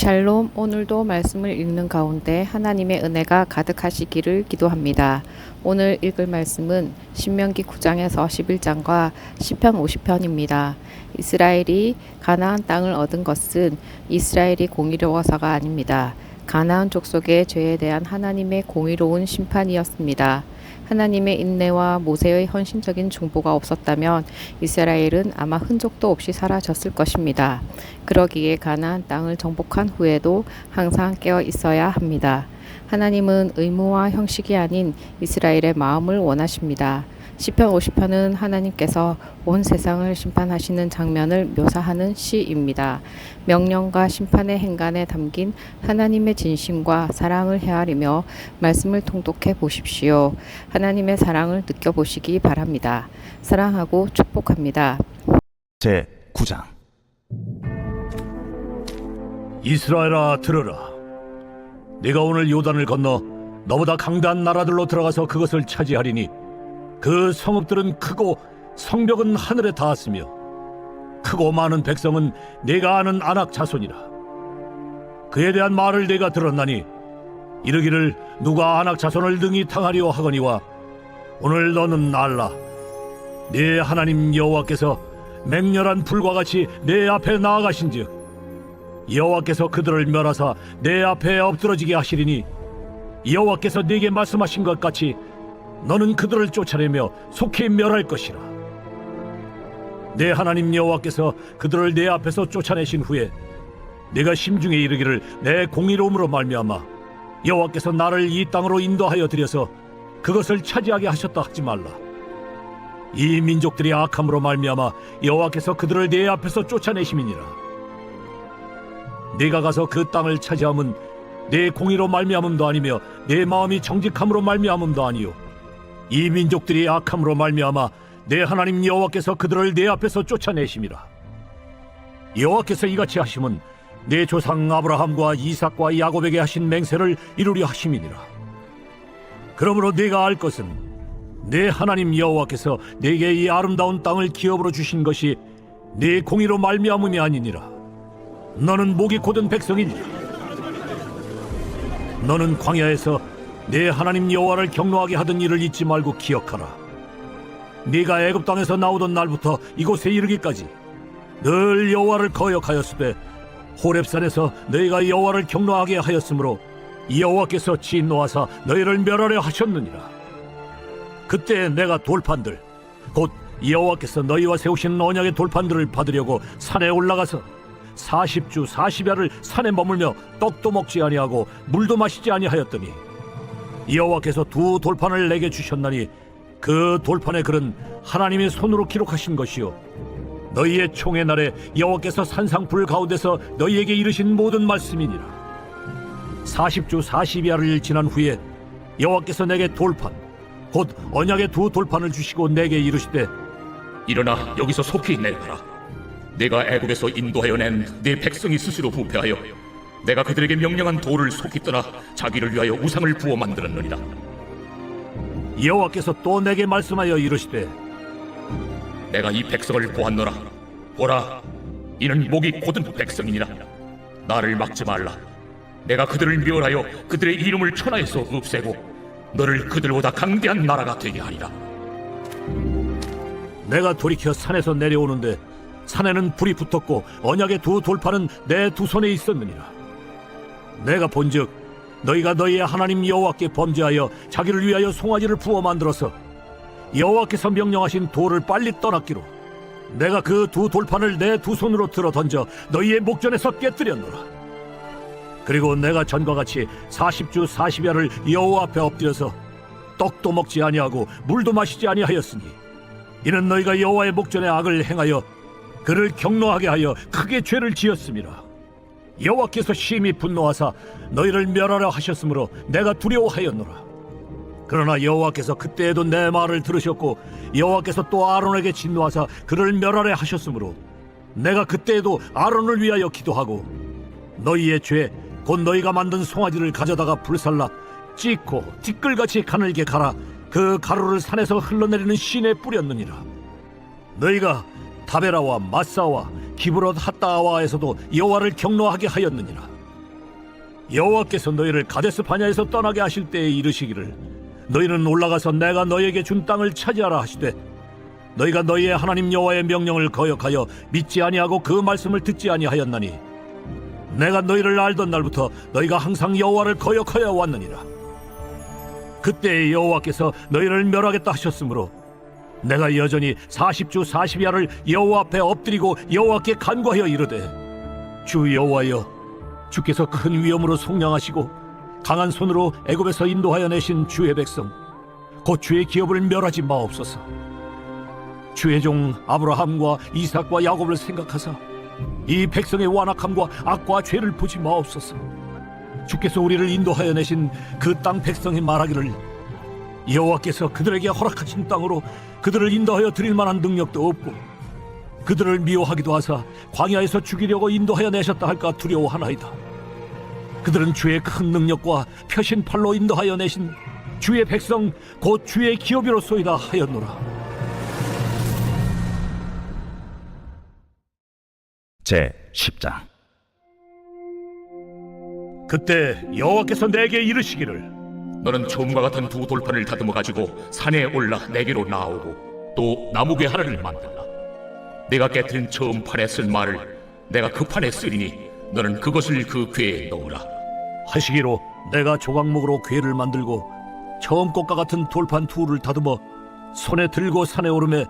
샬롬 오늘도 말씀을 읽는 가운데 하나님의 은혜가 가득하시기를 기도합니다. 오늘 읽을 말씀은 신명기 9장에서 11장과 시편 50편입니다. 이스라엘이 가나안 땅을 얻은 것은 이스라엘이 공의로워서가 아닙니다. 가나안 족속의 죄에 대한 하나님의 공의로운 심판이었습니다. 하나님의 인내와 모세의 헌신적인 중보가 없었다면 이스라엘은 아마 흔적도 없이 사라졌을 것입니다. 그러기에 가나안 땅을 정복한 후에도 항상 깨어 있어야 합니다. 하나님은 의무와 형식이 아닌 이스라엘의 마음을 원하십니다. 시편 50편은 하나님께서 온 세상을 심판하시는 장면을 묘사하는 시입니다. 명령과 심판의 행간에 담긴 하나님의 진심과 사랑을 헤아리며 말씀을 통독해 보십시오. 하나님의 사랑을 느껴보시기 바랍니다. 사랑하고 축복합니다. 제 9장 이스라엘아 들으라 네가 오늘 요단을 건너 너보다 강대한 나라들로 들어가서 그것을 차지하리니 그 성읍들은 크고 성벽은 하늘에 닿았으며 크고 많은 백성은 네가 아는 안악 자손이라. 그에 대한 말을 네가 들었나니 이르기를 누가 안악 자손을 능히 당하리오 하거니와 오늘 너는 알라. 네 하나님 여호와께서 맹렬한 불과 같이 내 앞에 나아가신즉 여호와께서 그들을 멸하사 내 앞에 엎드러지게 하시리니 여호와께서 네게 말씀하신 것 같이 너는 그들을 쫓아내며 속히 멸할 것이라. 내 하나님 여호와께서 그들을 내 앞에서 쫓아내신 후에 내가 심중에 이르기를 내 공의로움으로 말미암아 여호와께서 나를 이 땅으로 인도하여 들여서 그것을 차지하게 하셨다 하지 말라. 이 민족들이 악함으로 말미암아 여호와께서 그들을 내 앞에서 쫓아내심이니라. 네가 가서 그 땅을 차지함은 내 공의로 말미암음도 아니며 내 마음이 정직함으로 말미암음도 아니요 이 민족들이 악함으로 말미암아 내 하나님 여호와께서 그들을 내 앞에서 쫓아내심이라 여호와께서 이같이 하심은 내 조상 아브라함과 이삭과 야곱에게 하신 맹세를 이루려 하심이니라. 그러므로 네가 알 것은 내 하나님 여호와께서 네게 이 아름다운 땅을 기업으로 주신 것이 네 공의로 말미암음이 아니니라. 너는 목이 곧은 백성이니 너는 광야에서 내 하나님 여호와를 경노하게 하던 일을 잊지 말고 기억하라. 네가 애굽 땅에서 나오던 날부터 이곳에 이르기까지 늘 여호와를 거역하였으되 호렙산에서 너희가 여호와를 경노하게 하였으므로 여호와께서 진노하사 너희를 멸하려 하셨느니라. 그때 내가 돌판들 곧 여호와께서 너희와 세우신 언약의 돌판들을 받으려고 산에 올라가서 40주 40야를 산에 머물며 떡도 먹지 아니하고 물도 마시지 아니하였더니 여호와께서 두 돌판을 내게 주셨나니 그 돌판의 글은 하나님의 손으로 기록하신 것이요 너희의 총의 날에 여호와께서 산상 불 가운데서 너희에게 이르신 모든 말씀이니라 40주 40야를 지난 후에 여호와께서 내게 돌판 곧 언약의 두 돌판을 주시고 내게 이르시되 일어나 여기서 속히 내려가라. 내가 애굽에서 인도하여 낸 네 백성이 스스로 부패하여 내가 그들에게 명령한 돌을 속히 떠나 자기를 위하여 우상을 부어 만들었느니라. 여호와께서 또 내게 말씀하여 이르시되 내가 이 백성을 보았노라. 보라, 이는 목이 곧은 백성이니라. 나를 막지 말라. 내가 그들을 멸하여 그들의 이름을 천하에서 없애고 너를 그들보다 강대한 나라가 되게 하리라. 내가 돌이켜 산에서 내려오는데 산에는 불이 붙었고 언약의 두 돌판은 내두 손에 있었느니라. 내가 본즉 너희가 너희의 하나님 여호와께 범죄하여 자기를 위하여 송아지를 부어 만들어서 여호와께서 명령하신 돌을 빨리 떠났기로 내가 그 두 돌판을 내 두 손으로 들어 던져 너희의 목전에서 깨뜨렸노라. 그리고 내가 전과 같이 40주 40야를 여호와 앞에 엎드려서 떡도 먹지 아니하고 물도 마시지 아니하였으니 이는 너희가 여호와의 목전에 악을 행하여 그를 경노하게 하여 크게 죄를 지었습니다. 여호와께서 심히 분노하사 너희를 멸하려 하셨으므로 내가 두려워하였노라. 그러나 여호와께서 그때에도 내 말을 들으셨고 여호와께서 또 아론에게 진노하사 그를 멸하려 하셨으므로 내가 그때에도 아론을 위하여 기도하고 너희의 죄 곧 너희가 만든 송아지를 가져다가 불살라 찢고 티끌같이 가늘게 갈아 그 가루를 산에서 흘러내리는 신에 뿌렸느니라. 너희가 다베라와 마사와 기브롯 핫다아와에서도 여호와를 경노하게 하였느니라. 여호와께서 너희를 가데스 바냐에서 떠나게 하실 때에 이르시기를 너희는 올라가서 내가 너희에게 준 땅을 차지하라 하시되 너희가 너희의 하나님 여호와의 명령을 거역하여 믿지 아니하고 그 말씀을 듣지 아니하였나니 내가 너희를 알던 날부터 너희가 항상 여호와를 거역하여 왔느니라 그때 여호와께서 너희를 멸하겠다 하셨으므로 내가 여전히 40주 40야를 여호와 앞에 엎드리고 여호와께 간구하여 이르되 주 여호와여 주께서 큰 위엄으로 속량하시고 강한 손으로 애굽에서 인도하여 내신 주의 백성 곧 주의 기업을 멸하지 마옵소서. 주의 종 아브라함과 이삭과 야곱을 생각하사 이 백성의 완악함과 악과 죄를 보지 마옵소서. 주께서 우리를 인도하여 내신 그 땅 백성이 말하기를 여호와께서 그들에게 허락하신 땅으로 그들을 인도하여 드릴 만한 능력도 없고 그들을 미워하기도 하사 광야에서 죽이려고 인도하여 내셨다 할까 두려워하나이다. 그들은 주의 큰 능력과 표신 팔로 인도하여 내신 주의 백성 곧 주의 기업이로소이다 하였노라. 제 10장 그때 여호와께서 내게 이르시기를 너는 처음과 같은 두 돌판을 다듬어 가지고 산에 올라 내게로 나오고 또 나무괴 하나를 만들라. 내가 깨뜨린 처음 판에 쓴 말을 내가 그 판에 쓰리니 너는 그것을 그 궤에 넣으라. 하시기로 내가 조각목으로 괴를 만들고 처음 것과 같은 돌판 둘을 다듬어 손에 들고 산에 오르매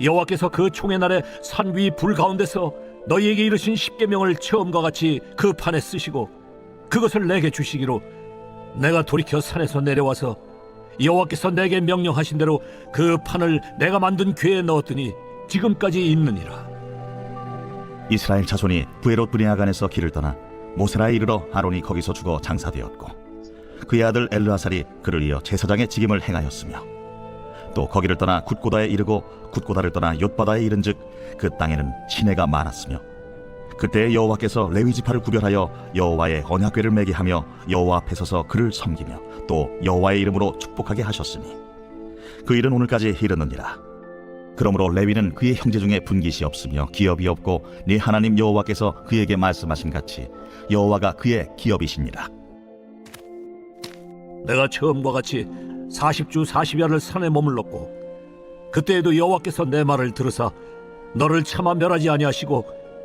여호와께서 그 총의 날에 산 위 불 가운데서 너희에게 이르신 십계명을 처음과 같이 그 판에 쓰시고 그것을 내게 주시기로 내가 돌이켜 산에서 내려와서 여호와께서 내게 명령하신 대로 그 판을 내가 만든 괴에 넣었더니 지금까지 있느니라. 이스라엘 자손이 부에롯 브리아간에서 길을 떠나 모세라에 이르러 아론이 거기서 죽어 장사되었고 그의 아들 엘르아살이 그를 이어 제사장의 직임을 행하였으며 또 거기를 떠나 굿고다에 이르고 굿고다를 떠나 옅바다에 이른즉 그 땅에는 시내가 많았으며 그때 여호와께서 레위 지파를 구별하여 여호와의 언약궤를 매게 하며 여호와 앞에 서서 그를 섬기며 또 여호와의 이름으로 축복하게 하셨으니 그 일은 오늘까지 이르느니라. 그러므로 레위는 그의 형제 중에 분깃이 없으며 기업이 없고 네 하나님 여호와께서 그에게 말씀하신 같이 여호와가 그의 기업이시니라 내가 처음과 같이 40주 40야를 산에 머물렀고 그때에도 여호와께서 내 말을 들으사 너를 차마 멸하지 아니하시고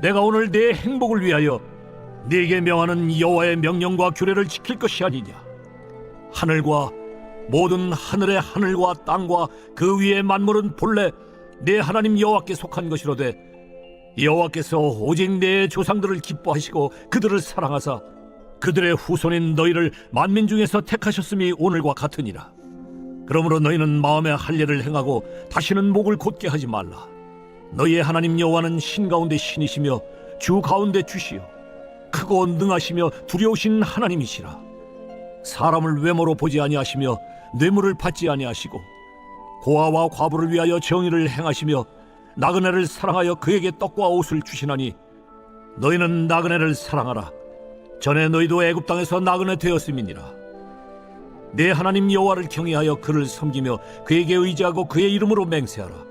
내가 오늘 내 행복을 위하여 네게 명하는 여호와의 명령과 규례를 지킬 것이 아니냐 하늘과 모든 하늘의 하늘과 땅과 그 위의 만물은 본래 내 하나님 여호와께 속한 것이로되 여호와께서 오직 내 조상들을 기뻐하시고 그들을 사랑하사 그들의 후손인 너희를 만민 중에서 택하셨음이 오늘과 같으니라. 그러므로 너희는 마음에 할례를 행하고 다시는 목을 곧게 하지 말라. 너희의 하나님 여호와는 신 가운데 신이시며 주 가운데 주시요 크고 능하시며 두려우신 하나님이시라. 사람을 외모로 보지 아니하시며 뇌물을 받지 아니하시고 고아와 과부를 위하여 정의를 행하시며 나그네를 사랑하여 그에게 떡과 옷을 주시나니 너희는 나그네를 사랑하라. 전에 너희도 애굽 땅에서 나그네 되었음이니라. 내 하나님 여호와를 경외하여 그를 섬기며 그에게 의지하고 그의 이름으로 맹세하라.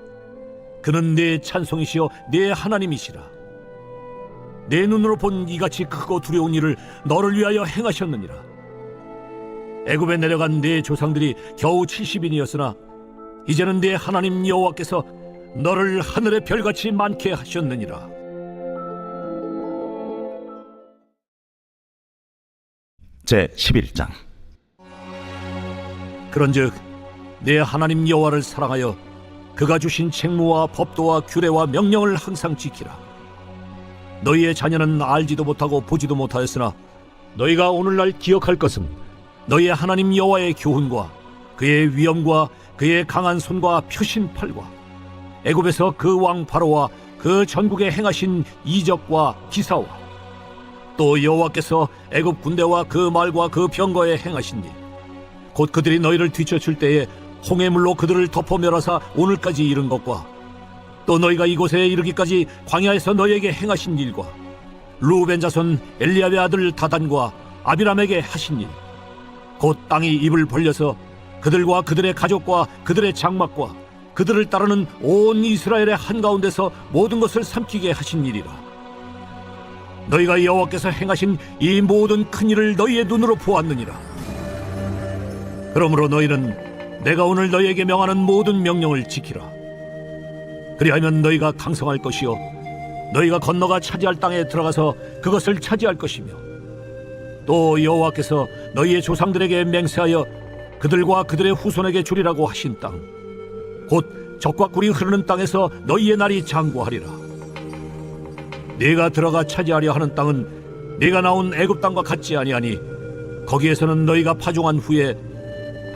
그는 내 찬송이시여 내 하나님이시라. 내 눈으로 본 이같이 크고 두려운 일을 너를 위하여 행하셨느니라. 애굽에 내려간 내 조상들이 겨우 70인이었으나 이제는 내 하나님 여호와께서 너를 하늘의 별같이 많게 하셨느니라. 제 11장 그런즉 내 하나님 여호와를 사랑하여 그가 주신 책무와 법도와 규례와 명령을 항상 지키라. 너희의 자녀는 알지도 못하고 보지도 못하였으나 너희가 오늘날 기억할 것은 너희의 하나님 여호와의 교훈과 그의 위엄과 그의 강한 손과 표신 팔과 애굽에서 그 왕 바로와 그 전국에 행하신 이적과 기사와 또 여호와께서 애굽 군대와 그 말과 그 병거에 행하신 일, 곧 그들이 너희를 뒤쳐칠 때에 홍해물로 그들을 덮어 멸하사 오늘까지 이른 것과 또 너희가 이곳에 이르기까지 광야에서 너희에게 행하신 일과 루벤 자손 엘리압의 아들 다단과 아비람에게 하신 일, 곧 땅이 입을 벌려서 그들과 그들의 가족과 그들의 장막과 그들을 따르는 온 이스라엘의 한가운데서 모든 것을 삼키게 하신 일이라. 너희가 여호와께서 행하신 이 모든 큰 일을 너희의 눈으로 보았느니라. 그러므로 너희는 내가 오늘 너희에게 명하는 모든 명령을 지키라. 그리하면 너희가 강성할 것이요 너희가 건너가 차지할 땅에 들어가서 그것을 차지할 것이며 또 여호와께서 너희의 조상들에게 맹세하여 그들과 그들의 후손에게 주리라고 하신 땅 곧 적과 꿀이 흐르는 땅에서 너희의 날이 장구하리라 네가 들어가 차지하려 하는 땅은 네가 나온 애굽 땅과 같지 아니하니 거기에서는 너희가 파종한 후에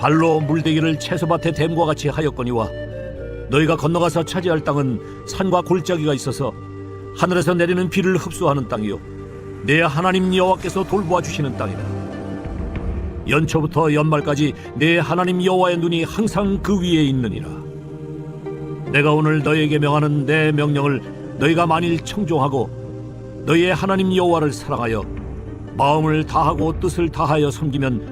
발로 물대기를 채소밭에 댐과 같이 하였거니와 너희가 건너가서 차지할 땅은 산과 골짜기가 있어서 하늘에서 내리는 비를 흡수하는 땅이요 내 하나님 여호와께서 돌보아 주시는 땅이다. 연초부터 연말까지 내 하나님 여호와의 눈이 항상 그 위에 있느니라. 내가 오늘 너희에게 명하는 내 명령을 너희가 만일 청종하고 너희의 하나님 여호와를 사랑하여 마음을 다하고 뜻을 다하여 섬기면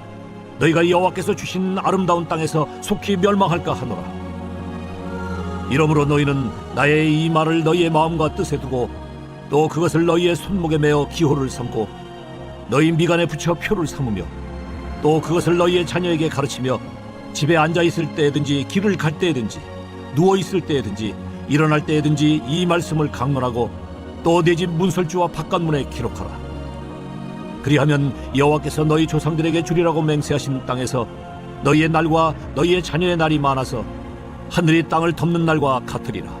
너희가 여호와께서 주신 아름다운 땅에서 속히 멸망할까 하노라 이러므로 너희는 나의 이 말을 너희의 마음과 뜻에 두고 또 그것을 너희의 손목에 메어 기호를 삼고 너희 미간에 붙여 표를 삼으며 또 그것을 너희의 자녀에게 가르치며 집에 앉아 있을 때든지 길을 갈 때든지 누워 있을 때든지 일어날 때든지 이 말씀을 강론하고 또 내 집 문설주와 바깥문에 기록하라. 그리하면 여호와께서 너희 조상들에게 주리라고 맹세하신 땅에서 너희의 날과 너희의 자녀의 날이 많아서 하늘이 땅을 덮는 날과 같으리라.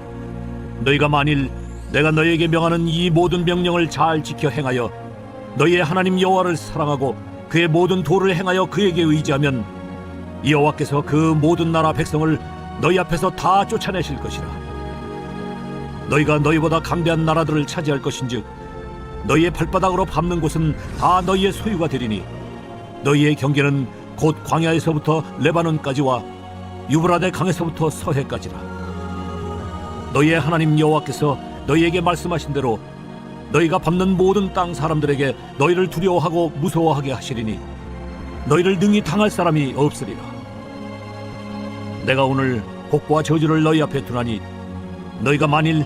너희가 만일 내가 너희에게 명하는 이 모든 명령을 잘 지켜 행하여 너희의 하나님 여호와를 사랑하고 그의 모든 도를 행하여 그에게 의지하면 여호와께서 그 모든 나라 백성을 너희 앞에서 다 쫓아내실 것이라. 너희가 너희보다 강대한 나라들을 차지할 것인즉 너희의 발바닥으로 밟는 곳은 다 너희의 소유가 되리니 너희의 경계는 곧 광야에서부터 레바논까지와 유브라데 강에서부터 서해까지라. 너희의 하나님 여호와께서 너희에게 말씀하신 대로 너희가 밟는 모든 땅 사람들에게 너희를 두려워하고 무서워하게 하시리니 너희를 능히 당할 사람이 없으리라. 내가 오늘 복과 저주를 너희 앞에 두나니 너희가 만일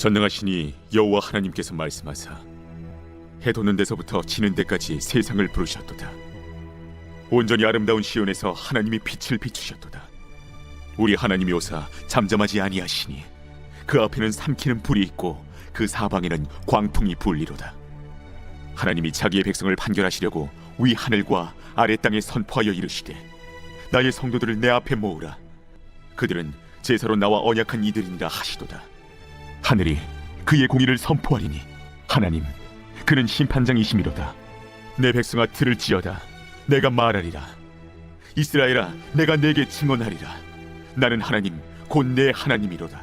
전능하시니 여호와 하나님께서 말씀하사 해 돋는 데서부터 지는 데까지 세상을 부르셨도다. 온전히 아름다운 시온에서 하나님이 빛을 비추셨도다. 우리 하나님이 오사 잠잠하지 아니하시니 그 앞에는 삼키는 불이 있고 그 사방에는 광풍이 불리로다. 하나님이 자기의 백성을 판결하시려고 위 하늘과 아래 땅에 선포하여 이르시되 나의 성도들을 내 앞에 모으라. 그들은 제사로 나와 언약한 이들이니라 하시도다. 하늘이 그의 공의를 선포하리니 하나님 그는 심판장이시미로다. 내 백성아 들을지어다. 내가 말하리라. 이스라엘아 내가 내게 증언하리라. 나는 하나님 곧 내 하나님이로다.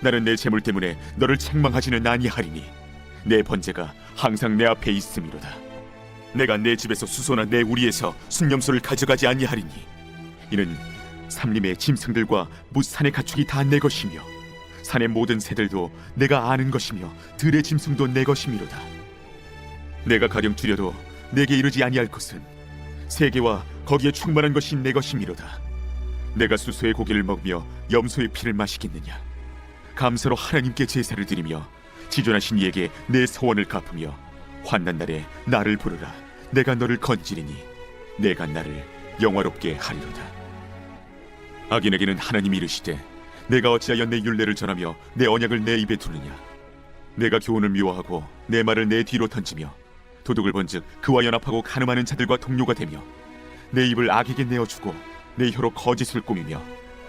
나는 내 재물 때문에 너를 책망하지는 아니하리니 내 번제가 항상 내 앞에 있음이로다. 내가 내 집에서 수소나 내 우리에서 순념소를 가져가지 아니하리니 이는 삼림의 짐승들과 무산의 가축이 다 내 것이며 산의 모든 새들도 내가 아는 것이며 들의 짐승도 내 것이미로다. 내가 가령 줄여도 내게 이르지 아니할 것은 세계와 거기에 충만한 것이 내 것이미로다. 내가 수소의 고기를 먹으며 염소의 피를 마시겠느냐? 감사로 하나님께 제사를 드리며 지존하신 이에게 내 소원을 갚으며 환난 날에 나를 부르라. 내가 너를 건지리니 내가 나를 영화롭게 하리로다. 악인에게는 하나님이 이르시되 내가 어찌하여 내 율례를 전하며 내 언약을 내 입에 두느냐? 내가 교훈을 미워하고 내 말을 내 뒤로 던지며 도둑을 본즉 그와 연합하고 가늠하는 자들과 동료가 되며 내 입을 악에게 내어주고 내 혀로 거짓을 꾸미며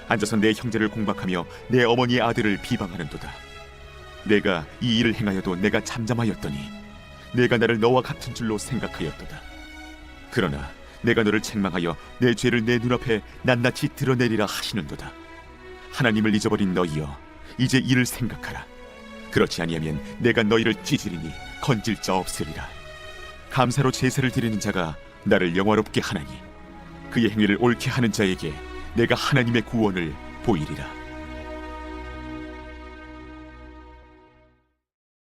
앉아서 내 형제를 공박하며 내 어머니의 아들을 비방하는도다. 내가 이 일을 행하여도 내가 잠잠하였더니 내가 나를 너와 같은 줄로 생각하였도다. 그러나 내가 너를 책망하여 내 죄를 내 눈앞에 낱낱이 드러내리라 하시는도다 하나님을 잊어버린 너희여 이제 이를 생각하라. 그렇지 아니하면 내가 너희를 찢으리니 건질 자 없으리라. 감사로 제사를 드리는 자가 나를 영화롭게 하나니 그의 행위를 옳게 하는 자에게 내가 하나님의 구원을 보이리라